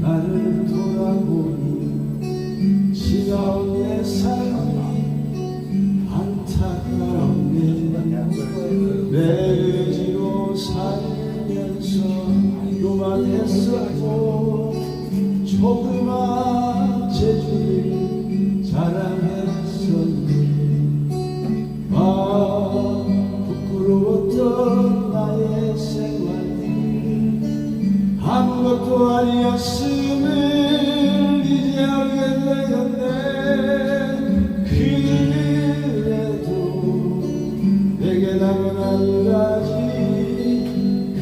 나를 돌아보니 지나온 내 삶이 안타깝네. 내 의지로 살면서 요만했었고 조금 아무것도 아니었음을 이제 알게 되었네. 그래도 내게 남은 한 가지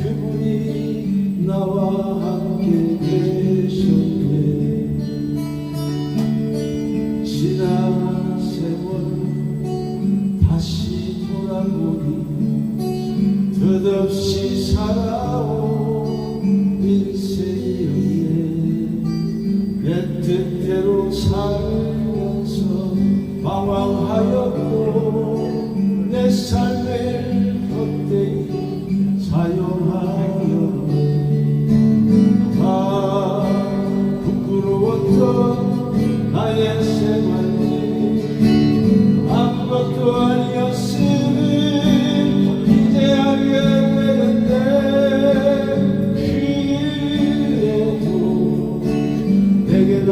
그분이 나와 함께 계셨네. 지난 세월 다시 돌아보니 살면서 방황하였고 내 삶을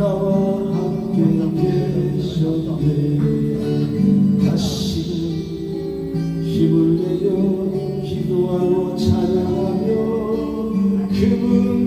나와 함께 계셨네. 다시금 힘을 내어 기도하고 찬양하며 그분